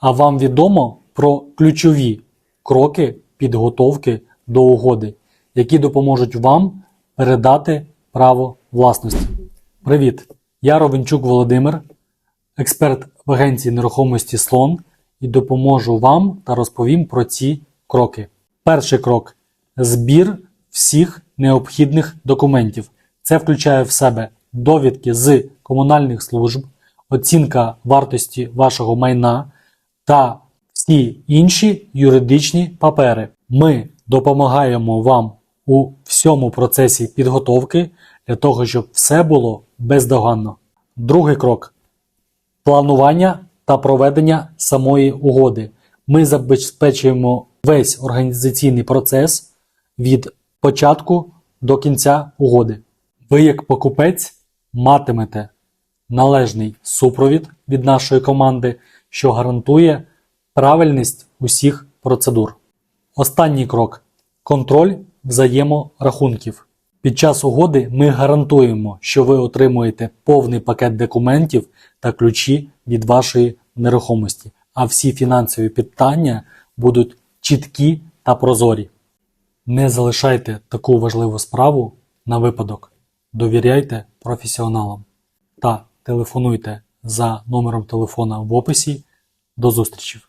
А вам відомо про ключові кроки підготовки до угоди, які допоможуть вам передати право власності. Привіт! Я Ровенчук Володимир, експерт в агенції нерухомості Слон, і допоможу вам та розповім про ці кроки. Перший крок збір всіх необхідних документів. Це включає в себе довідки з комунальних служб, оцінка вартості вашого майна та всі інші юридичні папери. Ми допомагаємо вам у всьому процесі підготовки для того, щоб все було бездоганно. Другий крок планування та проведення самої угоди. Ми забезпечуємо весь організаційний процес від початку до кінця угоди. Ви, як покупець, матимете належний супровід від нашої команди, що гарантує правильність усіх процедур. Останній крок контроль взаєморахунків. Під час угоди ми гарантуємо, що ви отримуєте повний пакет документів та ключі від вашої нерухомості, а всі фінансові питання будуть чіткі та прозорі. Не залишайте таку важливу справу на випадок. Довіряйте професіоналам та телефонуйте за номером телефона в описі. До зустрічі!